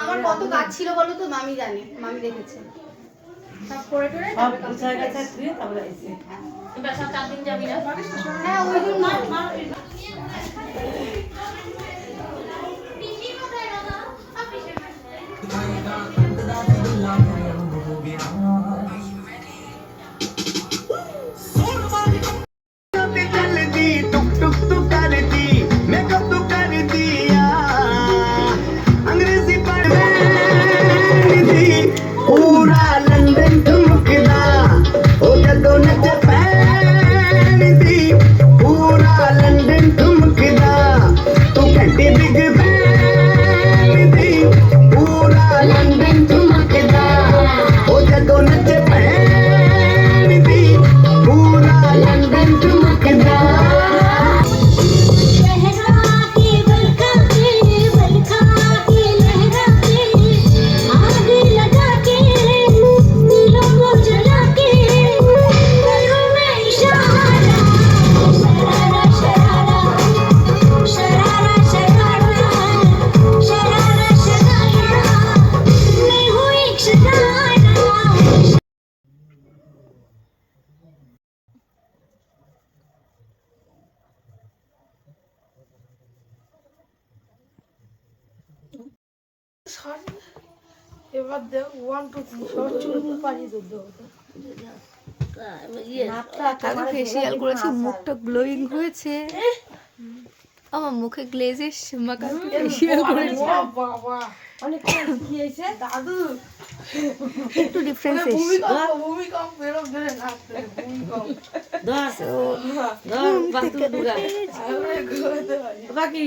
আমার কত কাজ ছিল বলো তো? মামি জানে মামি দেখেছে। সব করে টরে সব গুছায় গেছে তুই তারপরে আইছে হ্যাঁ ওই জন্য। এবার দেখ ওয়ান টু থ্রি সব চুল পাড়িয়ে দেবো কালকে ফেসিয়াল করেছি মুখটা গ্লোয়িং হয়েছে। আমার মুখে গ্লেজ এসছে মা কালকে ফেসিয়াল করেছি। বাবা অনেক কি হয়েছে দাদু। একটু ডিফারেন্স এসছে। বাকি